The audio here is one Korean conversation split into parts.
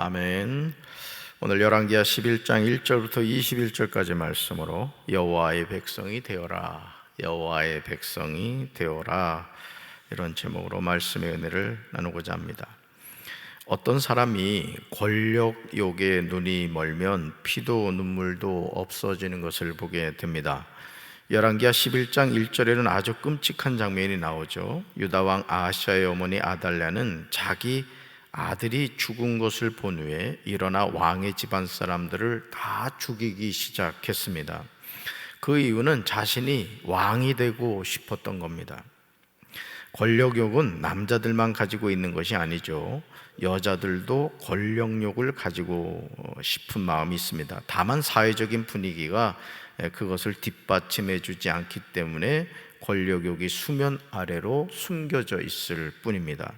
아멘. 오늘 열왕기하 11장 1절부터 21절까지 말씀으로 여호와의 백성이 되어라. 여호와의 백성이 되어라. 이런 제목으로 말씀의 은혜를 나누고자 합니다. 어떤 사람이 권력욕에 눈이 멀면 피도 눈물도 없어지는 것을 보게 됩니다. 열왕기하 11장 1절에는 아주 끔찍한 장면이 나오죠. 유다 왕 아하시아의 어머니 아달랴는 자기 아들이 죽은 것을 본 후에 일어나 왕의 집안 사람들을 다 죽이기 시작했습니다. 그 이유는 자신이 왕이 되고 싶었던 겁니다. 권력욕은 남자들만 가지고 있는 것이 아니죠. 여자들도 권력욕을 가지고 싶은 마음이 있습니다. 다만 사회적인 분위기가 그것을 뒷받침해 주지 않기 때문에 권력욕이 수면 아래로 숨겨져 있을 뿐입니다.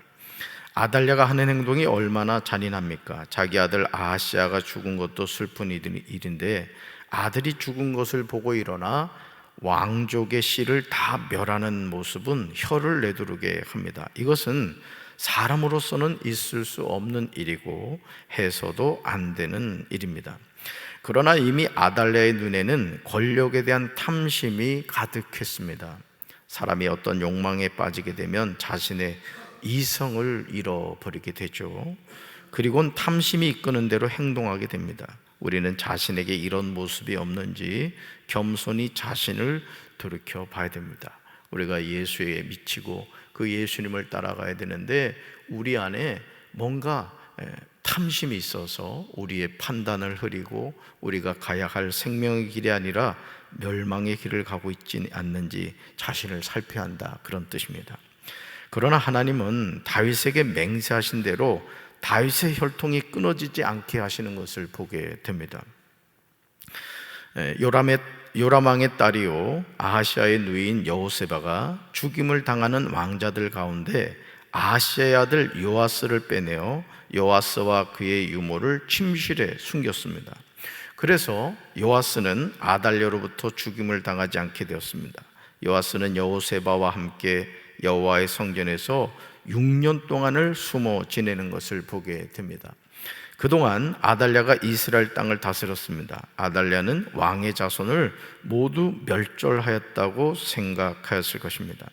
아달랴가 하는 행동이 얼마나 잔인합니까? 자기 아들 아하시아가 죽은 것도 슬픈 일인데 아들이 죽은 것을 보고 일어나 왕족의 씨를 다 멸하는 모습은 혀를 내두르게 합니다. 이것은 사람으로서는 있을 수 없는 일이고 해서도 안 되는 일입니다. 그러나 이미 아달랴의 눈에는 권력에 대한 탐심이 가득했습니다. 사람이 어떤 욕망에 빠지게 되면 자신의 이성을 잃어버리게 되죠. 그리고는 탐심이 이끄는 대로 행동하게 됩니다. 우리는 자신에게 이런 모습이 없는지 겸손히 자신을 돌이켜 봐야 됩니다. 우리가 예수에 미치고 그 예수님을 따라가야 되는데 우리 안에 뭔가 탐심이 있어서 우리의 판단을 흐리고 우리가 가야 할 생명의 길이 아니라 멸망의 길을 가고 있지 않는지 자신을 살펴야 한다 그런 뜻입니다. 그러나 하나님은 다윗에게 맹세하신 대로 다윗의 혈통이 끊어지지 않게 하시는 것을 보게 됩니다. 요람의 요람왕의 딸이요 아하시아의 누이인 여호세바가 죽임을 당하는 왕자들 가운데 아하시아의 아들 요아스를 빼내어 요아스와 그의 유모를 침실에 숨겼습니다. 그래서 요아스는 아달랴로부터 죽임을 당하지 않게 되었습니다. 요아스는 여호세바와 함께 여호와의 성전에서 6년 동안을 숨어 지내는 것을 보게 됩니다. 그동안 아달랴가 이스라엘 땅을 다스렸습니다. 아달랴는 왕의 자손을 모두 멸절하였다고 생각하였을 것입니다.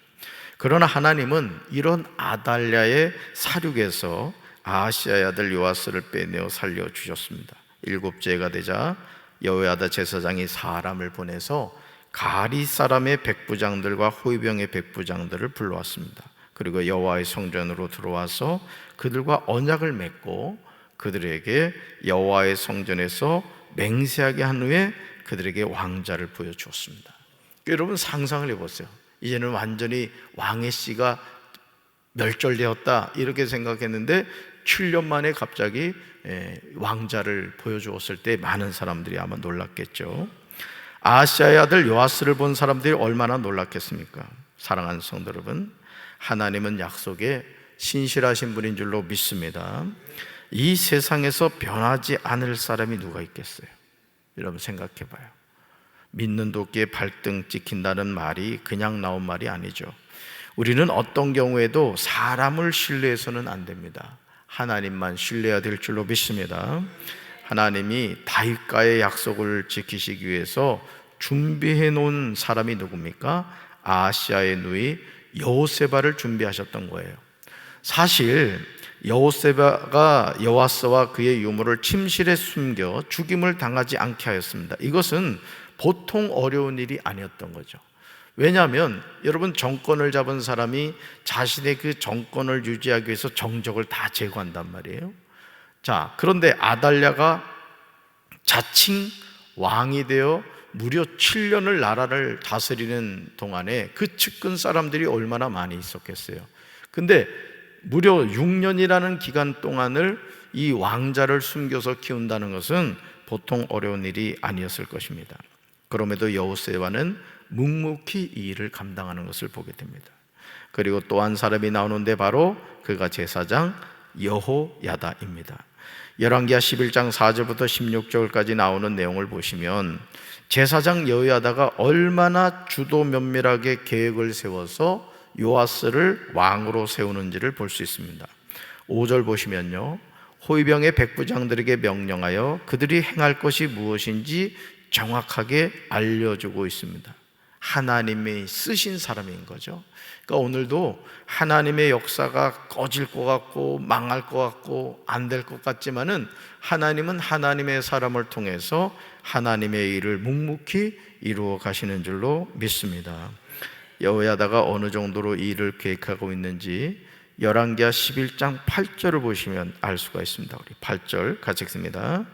그러나 하나님은 이런 아달랴의 사륙에서 아시아의 아들 요아스를 빼내어 살려 주셨습니다. 일곱째가 되자 여호야다 제사장이 사람을 보내서 가리 사람의 백부장들과 호위병의 백부장들을 불러왔습니다. 그리고 여호와의 성전으로 들어와서 그들과 언약을 맺고 그들에게 여호와의 성전에서 맹세하게 한 후에 그들에게 왕자를 보여주었습니다. 여러분 상상을 해보세요. 이제는 완전히 왕의 씨가 멸절되었다 이렇게 생각했는데 7년 만에 갑자기 왕자를 보여주었을 때 많은 사람들이 아마 놀랐겠죠. 아시아의 아들 요아스를 본 사람들이 얼마나 놀랐겠습니까? 사랑하는 성도 여러분, 하나님은 약속에 신실하신 분인 줄로 믿습니다. 이 세상에서 변하지 않을 사람이 누가 있겠어요? 여러분 생각해 봐요. 믿는 도끼에 발등 찍힌다는 말이 그냥 나온 말이 아니죠. 우리는 어떤 경우에도 사람을 신뢰해서는 안 됩니다. 하나님만 신뢰해야 될 줄로 믿습니다. 하나님이 다윗과의 약속을 지키시기 위해서 준비해 놓은 사람이 누굽니까? 아시아의 누이 여호세바를 준비하셨던 거예요. 사실 여호세바가 여호와스와 그의 유물을 침실에 숨겨 죽임을 당하지 않게 하였습니다. 이것은 보통 어려운 일이 아니었던 거죠. 왜냐하면 여러분 정권을 잡은 사람이 자신의 그 정권을 유지하기 위해서 정적을 다 제거한단 말이에요. 자, 그런데 아달랴가 자칭 왕이 되어 무려 7년을 나라를 다스리는 동안에 그 측근 사람들이 얼마나 많이 있었겠어요. 근데 무려 6년이라는 기간 동안을 이 왕자를 숨겨서 키운다는 것은 보통 어려운 일이 아니었을 것입니다. 그럼에도 여호세와는 묵묵히 이 일을 감당하는 것을 보게 됩니다. 그리고 또 한 사람이 나오는데 바로 그가 제사장 여호야다입니다. 열왕기하 11장 4절부터 16절까지 나오는 내용을 보시면 제사장 여호야다가 얼마나 주도 면밀하게 계획을 세워서 요아스를 왕으로 세우는지를 볼 수 있습니다. 5절 보시면요. 호위병의 백부장들에게 명령하여 그들이 행할 것이 무엇인지 정확하게 알려주고 있습니다. 하나님이 쓰신 사람인 거죠. 그러니까 오늘도 하나님의 역사가 꺼질 것 같고 망할 것 같고 안 될 것 같지만은 하나님은 하나님의 사람을 통해서 하나님의 일을 묵묵히 이루어 가시는 줄로 믿습니다. 여호야다가 어느 정도로 이 일을 계획하고 있는지 열왕기하 11장 8절을 보시면 알 수가 있습니다. 우리 8절 같이 읽습니다.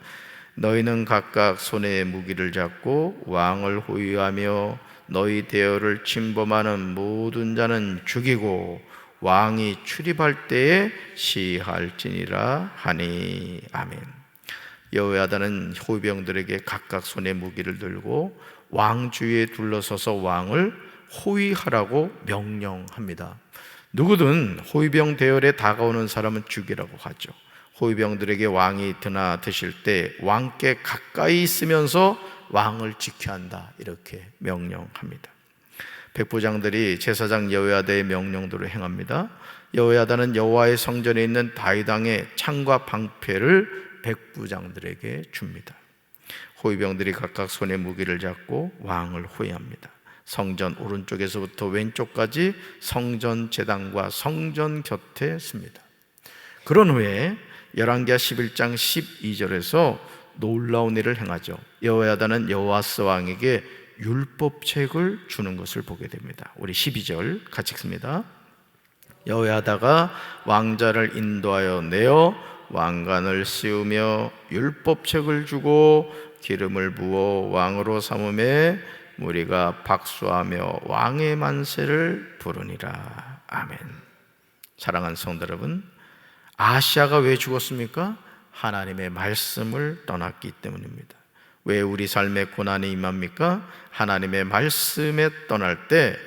너희는 각각 손에 무기를 잡고 왕을 호위하며 너희 대열을 침범하는 모든 자는 죽이고 왕이 출입할 때에 시할지니라 하니 아멘. 여호야다는 호위병들에게 각각 손에 무기를 들고 왕 주위에 둘러서서 왕을 호위하라고 명령합니다. 누구든 호위병 대열에 다가오는 사람은 죽이라고 하죠. 호위병들에게 왕이 드나 드실 때 왕께 가까이 있으면서 왕을 지켜야 한다 이렇게 명령합니다. 백부장들이 제사장 여호야다의 명령대로 행합니다. 여호야다는 여호와의 성전에 있는 다윗왕의 창과 방패를 백부장들에게 줍니다. 호위병들이 각각 손에 무기를 잡고 왕을 호위합니다. 성전 오른쪽에서부터 왼쪽까지 성전 제단과 성전 곁에 씁니다. 그런 후에 열왕기하 11장 12절에서 놀라운 일을 행하죠. 여호야다는 여호와스 왕에게 율법책을 주는 것을 보게 됩니다. 우리 12절 같이 읽습니다. 여호야다가 왕자를 인도하여 내어 왕관을 씌우며 율법책을 주고 기름을 부어 왕으로 삼음에 무리가 박수하며 왕의 만세를 부르니라. 아멘. 사랑하는 성도 여러분, 아시아가 왜 죽었습니까? 하나님의 말씀을 떠났기 때문입니다. 왜 우리 삶에 고난이 임합니까? 하나님의 말씀에 떠날 때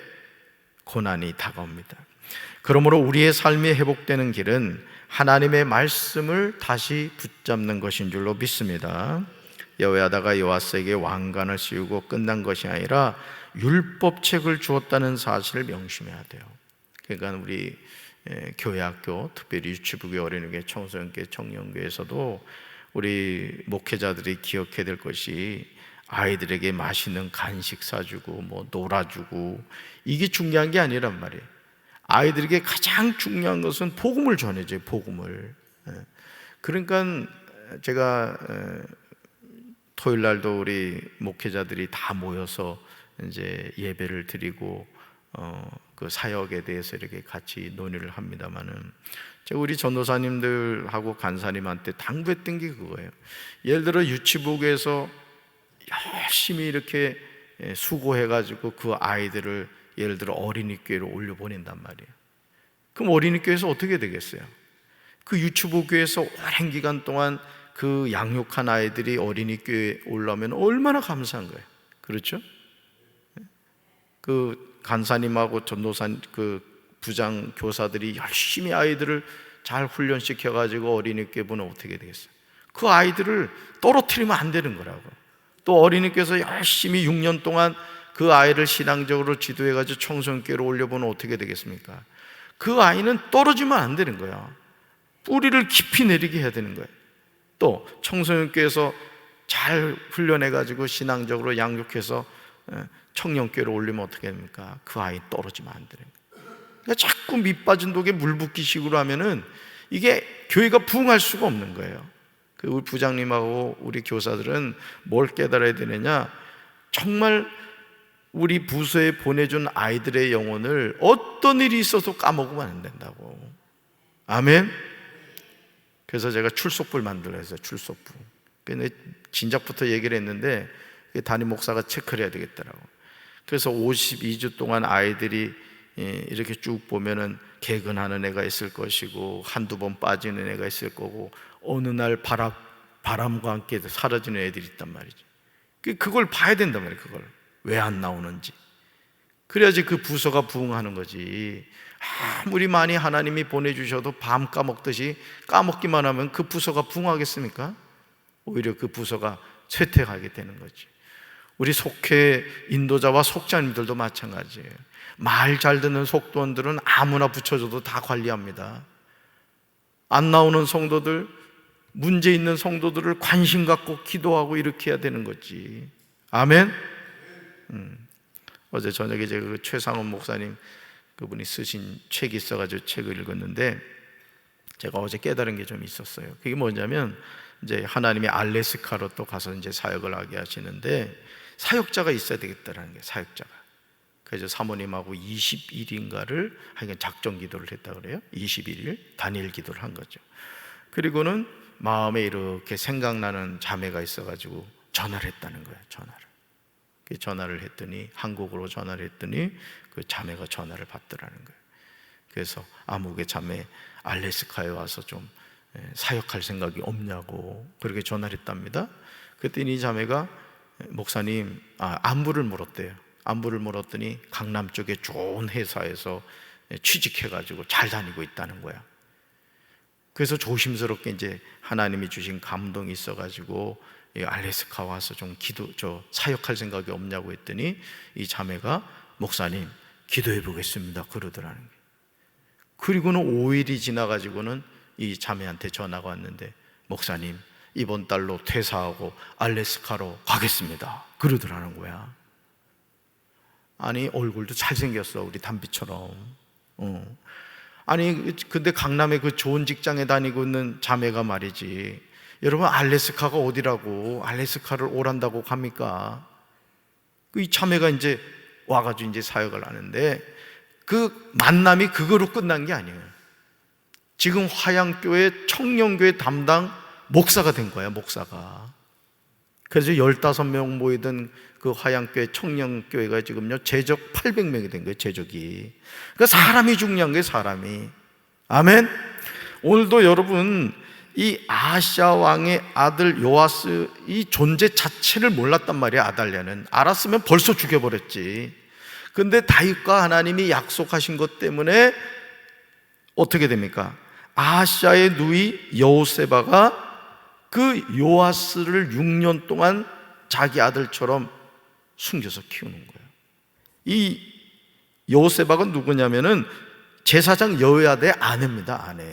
고난이 다가옵니다. 그러므로 우리의 삶이 회복되는 길은 하나님의 말씀을 다시 붙잡는 것인 줄로 믿습니다. 여호야다가 요아스에게 왕관을 씌우고 끝난 것이 아니라 율법책을 주었다는 사실을 명심해야 돼요. 그러니까 우리 예, 교회학교, 특별히 유치부교 어린이교 청소년교 청년교에서도 우리 목회자들이 기억해야 될 것이 아이들에게 맛있는 간식 사주고 뭐 놀아주고 이게 중요한 게 아니란 말이에요. 아이들에게 가장 중요한 것은 복음을 전해줘요. 복음을. 예. 그러니까 제가 토요일 날도 우리 목회자들이 다 모여서 이제 예배를 드리고 어, 그 사역에 대해서 이렇게 같이 논의를 합니다만은 우리 전도사님들하고 간사님한테 당부했던 게 그거예요. 예를 들어 유치부에서 열심히 이렇게 예, 수고해가지고 그 아이들을 예를 들어 어린이교회로 올려보낸단 말이에요. 그럼 어린이교회에서 어떻게 되겠어요? 그 유치부교회에서 오랜 기간 동안 그 양육한 아이들이 어린이교회에 올라오면 얼마나 감사한 거예요. 그렇죠? 그 간사님하고 전도사 그 부장 교사들이 열심히 아이들을 잘 훈련시켜 가지고 어린이교회 보면 어떻게 되겠어요? 그 아이들을 떨어뜨리면 안 되는 거라고. 또 어린이교회에서 열심히 6년 동안 그 아이를 신앙적으로 지도해 가지고 청소년교회로 올려보면 어떻게 되겠습니까? 그 아이는 떨어지면 안 되는 거야. 뿌리를 깊이 내리게 해야 되는 거예요. 또 청소년교회에서 잘 훈련해 가지고 신앙적으로 양육해서 예, 청년교회로 올리면 어떻게 됩니까? 그 아이 떨어지면 안 되는 거예요. 그러니까 자꾸 밑 빠진 독에 물 붓기식으로 하면은 이게 교회가 부흥할 수가 없는 거예요. 그 우리 부장님하고 우리 교사들은 뭘 깨달아야 되느냐? 정말 우리 부서에 보내준 아이들의 영혼을 어떤 일이 있어도 까먹으면 안 된다고. 아멘. 그래서 제가 출석부를 만들어 했어요. 출석부. 근데 진작부터 얘기를 했는데 담임 목사가 체크를 해야 되겠더라고. 그래서 52주 동안 아이들이 예, 이렇게 쭉 보면은 개근하는 애가 있을 것이고 한두 번 빠지는 애가 있을 거고 어느 날 바람 바람과 함께 사라지는 애들이 있단 말이죠. 그, 그걸 봐야 된단 말이에요. 그걸 왜 안 나오는지. 그래야지 그 부서가 부흥하는 거지. 아무리 많이 하나님이 보내주셔도 밤 까먹듯이 까먹기만 하면 그 부서가 부흥하겠습니까? 오히려 그 부서가 쇠퇴하게 되는 거지. 우리 속회 인도자와 속자님들도 마찬가지예요. 말 잘 듣는 속도원들은 아무나 붙여줘도 다 관리합니다. 안 나오는 성도들 문제 있는 성도들을 관심 갖고 기도하고 이렇게 해야 되는 거지. 아멘. 음. 어제 저녁에 제가 그 최상원 목사님 그분이 쓰신 책이 있어가지고 책을 읽었는데 제가 어제 깨달은 게 좀 있었어요. 그게 뭐냐면 이제 하나님이 알레스카로 또 가서 이제 사역을 하게 하시는데 사역자가 있어야 되겠다라는 게 사역자가. 그래서 사모님하고 20일인가를 하여간 작정 기도를 했다 그래요. 21일 단일 기도를 한 거죠. 그리고는 마음에 이렇게 생각나는 자매가 있어가지고 전화를 했다는 거예요. 전화를. 그 전화를 했더니 한국으로 전화를 했더니 그 자매가 전화를 받더라는 거예요. 그래서 아무개 자매 알래스카에 와서 좀 예, 사역할 생각이 없냐고 그렇게 전화를 했답니다. 그랬더니 이 자매가 목사님 아, 안부를 물었대요. 안부를 물었더니 강남 쪽에 좋은 회사에서 취직해가지고 잘 다니고 있다는 거야. 그래서 조심스럽게 이제 하나님이 주신 감동이 있어가지고 알래스카 와서 좀 기도 저 사역할 생각이 없냐고 했더니 이 자매가 목사님 기도해 보겠습니다 그러더라는 게. 그리고는 5일이 지나가지고는 이 자매한테 전화가 왔는데 목사님 이번 달로 퇴사하고 알래스카로 가겠습니다 그러더라는 거야. 아니 얼굴도 잘생겼어 우리 담비처럼. 어. 아니 근데 강남에 그 좋은 직장에 다니고 있는 자매가 말이지. 여러분 알래스카가 어디라고 알래스카를 오란다고 갑니까? 그이 자매가 이제 와가지고 이제 사역을 하는데 그 만남이 그거로 끝난 게 아니에요. 지금 화양교회 청년교회 담당 목사가 된 거야 목사가. 그래서 15명 모이던 그 화양교회 청년교회가 지금요 제적 800명이 된 거예요 제적이. 그러니까 사람이 중요한 거예요 사람이. 아멘? 오늘도 여러분 이 아시아 왕의 아들 요아스 이 존재 자체를 몰랐단 말이야 아달랴는. 알았으면 벌써 죽여버렸지. 근데 다윗과 하나님이 약속하신 것 때문에 어떻게 됩니까? 아시아의 누이 여호세바가 그 요아스를 6년 동안 자기 아들처럼 숨겨서 키우는 거예요. 이 요세바가 누구냐면은 제사장 여호야의 아내입니다, 아내.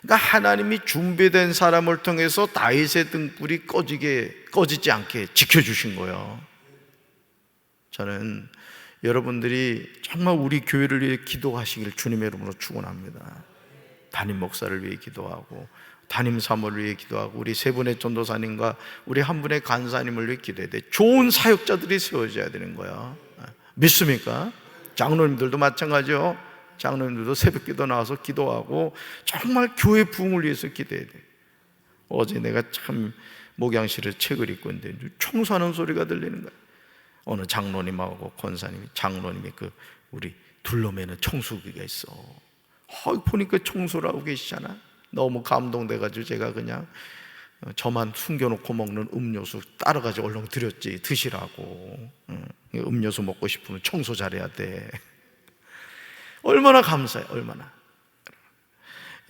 그러니까 하나님이 준비된 사람을 통해서 다윗의 등불이 꺼지게 꺼지지 않게 지켜 주신 거예요. 저는 여러분들이 정말 우리 교회를 위해 기도하시길 주님의 이름으로 축원합니다. 담임 목사를 위해 기도하고 담임 사모를 위해 기도하고 우리 세 분의 전도사님과 우리 한 분의 간사님을 위해 기도해야 돼. 좋은 사역자들이 세워져야 되는 거야. 믿습니까? 장로님들도 마찬가지요. 장로님들도 새벽기도 나와서 기도하고 정말 교회 부흥을 위해서 기도해야 돼. 어제 내가 참 목양실에 책을 읽고 있는데 청소하는 소리가 들리는 거야. 어느 장로님하고 권사님이 장로님이 그 우리 둘러매는 청소기가 있어. 어, 보니까 청소를 하고 계시잖아. 너무 감동돼가지고 제가 그냥 어, 저만 숨겨놓고 먹는 음료수 따라가지고 얼른 드렸지 드시라고. 음료수 먹고 싶으면 청소 잘해야 돼. 얼마나 감사해 얼마나.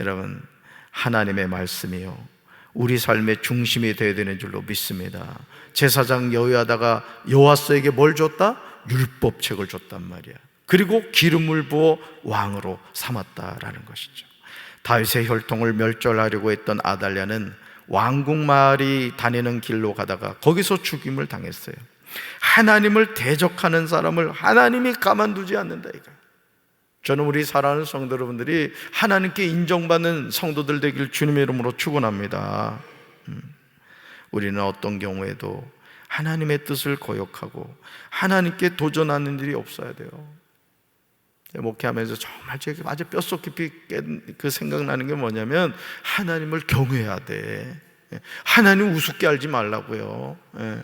여러분 하나님의 말씀이요. 우리 삶의 중심이 되어야 되는 줄로 믿습니다. 제사장 여호야다가 여호와스에게 뭘 줬다? 율법책을 줬단 말이야. 그리고 기름을 부어 왕으로 삼았다라는 것이죠 다윗의 혈통을 멸절하려고 했던 아달랴는 왕궁 마을이 다니는 길로 가다가 거기서 죽임을 당했어요. 하나님을 대적하는 사람을 하나님이 가만두지 않는다 이거. 저는 우리 사랑하는 성도 여러분들이 하나님께 인정받는 성도들 되길 주님의 이름으로 축원합니다. 음. 우리는 어떤 경우에도 하나님의 뜻을 거역하고 하나님께 도전하는 일이 없어야 돼요. 목회하면서 정말 제가 아주 뼛속 깊이 그 생각나는 게 뭐냐면 하나님을 경외해야 돼. 하나님 우습게 알지 말라고요. 예.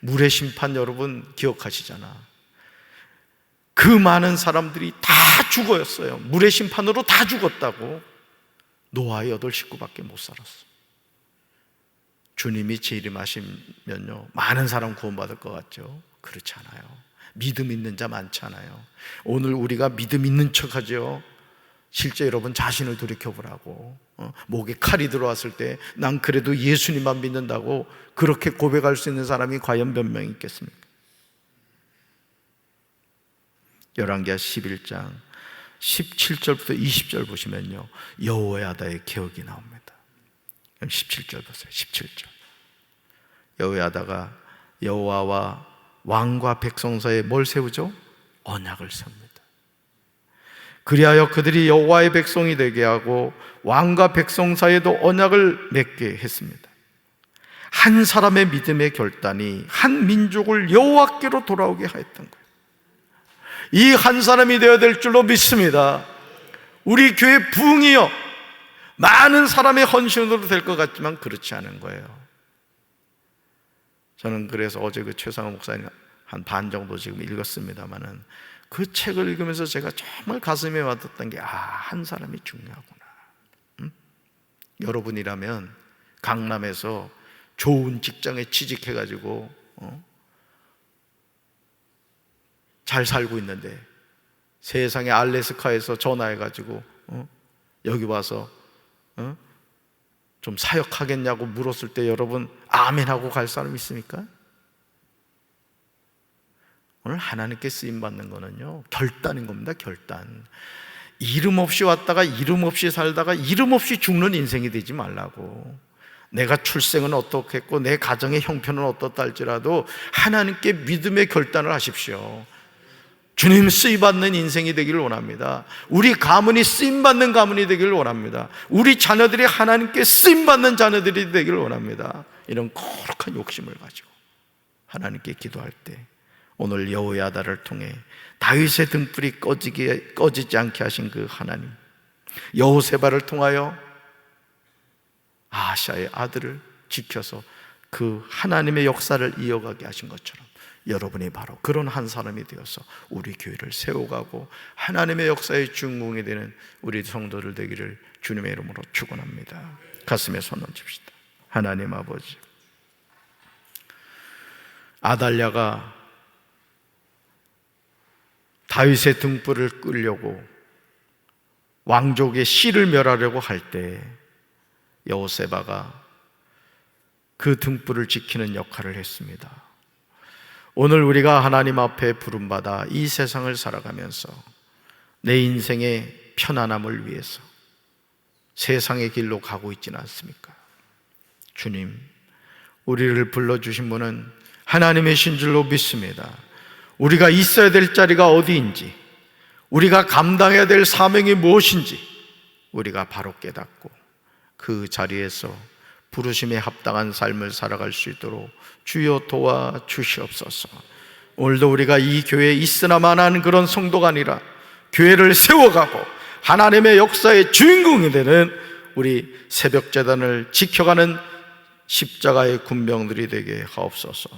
물의 심판 여러분 기억하시잖아. 그 많은 사람들이 다 죽어였어요. 물의 심판으로 다 죽었다고. 노아의 여덟 식구밖에 못 살았어. 주님이 재림하시면요. 많은 사람 구원받을 것 같죠? 그렇지 않아요. 믿음 있는 자 많잖아요. 오늘 우리가 믿음 있는 척 하죠. 실제 여러분 자신을 돌이켜보라고. 어, 목에 칼이 들어왔을 때 난 그래도 예수님만 믿는다고 그렇게 고백할 수 있는 사람이 과연 몇 명 있겠습니까? 열왕기하 11장 17절부터 20절 보시면요. 여호야다의 기억이 나옵니다. 그럼 17절 보세요. 17절. 여호야다가 여호와와 왕과 백성 사이에 뭘 세우죠? 언약을 세웁니다. 그리하여 그들이 여호와의 백성이 되게 하고 왕과 백성 사이에도 언약을 맺게 했습니다. 한 사람의 믿음의 결단이 한 민족을 여호와께로 돌아오게 하였던 거예요. 이 한 사람이 되어야 될 줄로 믿습니다. 우리 교회 부흥이요. 많은 사람의 헌신으로 될 것 같지만 그렇지 않은 거예요. 저는 그래서 어제 그 최상호 목사님 한 반 정도 지금 읽었습니다만은 그 책을 읽으면서 제가 정말 가슴에 와닿던 게 아, 한 사람이 중요하구나. 음? 여러분이라면 강남에서 좋은 직장에 취직해가지고 어? 잘 살고 있는데 세상에 알래스카에서 전화해가지고 어? 여기 와서 어? 좀 사역하겠냐고 물었을 때 여러분 아멘 하고 갈 사람 있습니까? 오늘 하나님께 쓰임 받는 거는요 결단인 겁니다 결단. 이름 없이 왔다가 이름 없이 살다가 이름 없이 죽는 인생이 되지 말라고. 내가 출생은 어떻겠고 내 가정의 형편은 어떻다 할지라도 하나님께 믿음의 결단을 하십시오 주님 쓰임 받는 인생이 되기를 원합니다. 우리 가문이 쓰임 받는 가문이 되기를 원합니다. 우리 자녀들이 하나님께 쓰임 받는 자녀들이 되기를 원합니다. 이런 거룩한 욕심을 가지고 하나님께 기도할 때 오늘 여호야다를 통해 다윗의 등불이 꺼지게 꺼지지 않게 하신 그 하나님 여호세바를 통하여 아샤의 아들을 지켜서 그 하나님의 역사를 이어가게 하신 것처럼 여러분이 바로 그런 한 사람이 되어서 우리 교회를 세워가고 하나님의 역사의 중공이 되는 우리 성도들 되기를 주님의 이름으로 축원합니다. 가슴에 손 얹읍시다. 하나님 아버지 아달랴가 다윗의 등불을 끌려고 왕족의 씨를 멸하려고 할 때 여호세바가 그 등불을 지키는 역할을 했습니다. 오늘 우리가 하나님 앞에 부름받아 이 세상을 살아가면서 내 인생의 편안함을 위해서 세상의 길로 가고 있지는 않습니까? 주님, 우리를 불러주신 분은 하나님의 신 줄로 믿습니다. 우리가 있어야 될 자리가 어디인지, 우리가 감당해야 될 사명이 무엇인지, 우리가 바로 깨닫고 그 자리에서 부르심에 합당한 삶을 살아갈 수 있도록 주여 도와 주시옵소서. 오늘도 우리가 이 교회에 있으나마한 그런 성도가 아니라 교회를 세워가고 하나님의 역사의 주인공이 되는 우리 새벽 재단을 지켜가는 십자가의 군병들이 되게 하옵소서.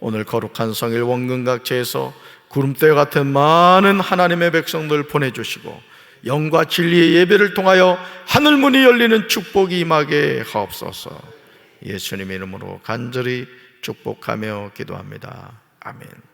오늘 거룩한 성일 원근각제에서 구름대 같은 많은 하나님의 백성들 보내주시고 영과 진리의 예배를 통하여 하늘 문이 열리는 축복이 임하게 하옵소서. 예수님의 이름으로 간절히 축복하며 기도합니다. 아멘.